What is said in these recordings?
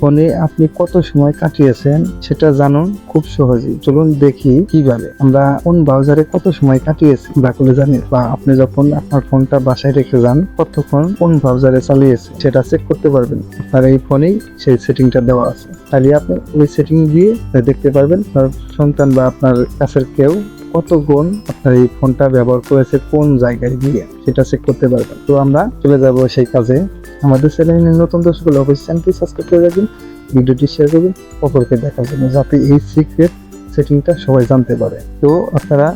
ফোনে আপনি কত সময় কাটিয়েছেন সেটা জানুন খুব সহজেই। চলুন দেখি কীভাবে। আমরা কোন ব্রাউজারে কত সময় কাটিয়েছি ব্যাকুলে জানি। বা আপনি যখন আপনার ফোনটা বাসায় রেখে যান, কতক্ষণ কোন ব্রাউজারে চালিয়েছে সেটা চেক করতে পারবেন। আপনার এই ফোনেই সেই সেটিংটা দেওয়া আছে। তাহলে আপনি ওই সেটিং দিয়ে দেখতে পারবেন আপনার সন্তান বা আপনার কাছের কেউ কত গুণ আপনার এই ফোনটা ব্যবহার করেছে কোন জায়গায় গিয়ে সেটা চেক করতে পারবেন। তো আমরা চলে যাব সেই কাজে। আমাদের চ্যানেলের নতুন দর্শক হলে অবশ্যই চ্যানেলটি সাবস্ক্রাইব করে রাখবেন, ভিডিওটি শেয়ার করবেন অপরকে দেখার জন্য যাতে এই সিক্রেট সেটিংটা সবাই জানতে পারে। তো আপনারা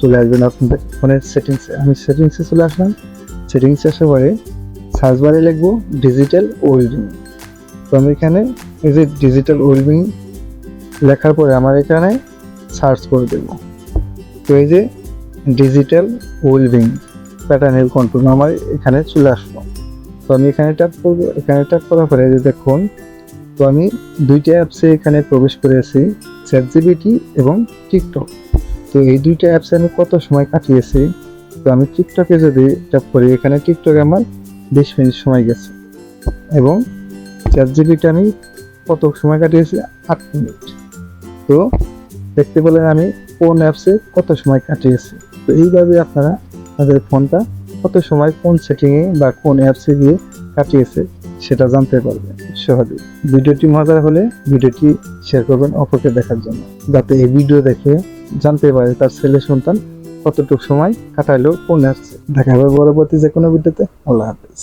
চলে আসবেন আপনাদের ফোনের সেটিংসে আমি সেটিংসে চলে আসলাম। সেটিংস আসে পরে সার্চ বারে লিখব ডিজিটাল ওয়েলবিং তো আমি এখানে এই যে ডিজিটাল ওয়েলবিং লেখার পরে আমার এখানে সার্চ করে দেবো। তো এই যে ডিজিটাল ওয়েলবিং প্যাটার্নের কন্ট্রোল আমার এখানে চলে আসলো। তো আমি এখানে ট্যাপ করব, এখানে ট্যাপ করার পরে যে দেখুন, তো আমি দুইটা অ্যাপসে এখানে প্রবেশ করেছি চ্যাট জিবিটি এবং টিকটক তো এই দুইটা অ্যাপসে আমি কত সময় কাটিয়েছি? তো আমি টিকটকে যদি ট্যাপ করি, এখানে টিকটকে আমার বিশ মিনিট সময় গেছে। এবং চ্যাট জিবিটি আমি কত সময় কাটিয়েছি? আট মিনিট। তো দেখতে পেলেন আমি কোন অ্যাপসে কত সময় কাটিয়েছি। তো এইভাবে আপনারা তাদের ফোনটা কত সময় কোন সেটিং এ বা কোন অ্যাপসে গিয়ে কাটিয়েছে সেটা জানতে পারবেন সহজে ভিডিওটি মজার হলে ভিডিওটি শেয়ার করবেন অপরকে দেখার জন্য, যাতে এই ভিডিও দেখে জানতে পারে তার ছেলে সন্তান কতটুকু সময় কাটাইলো কোন অ্যাপসে দেখা হবে পরবর্তী যে কোনো ভিডিওতে। আল্লাহ হাফেজ।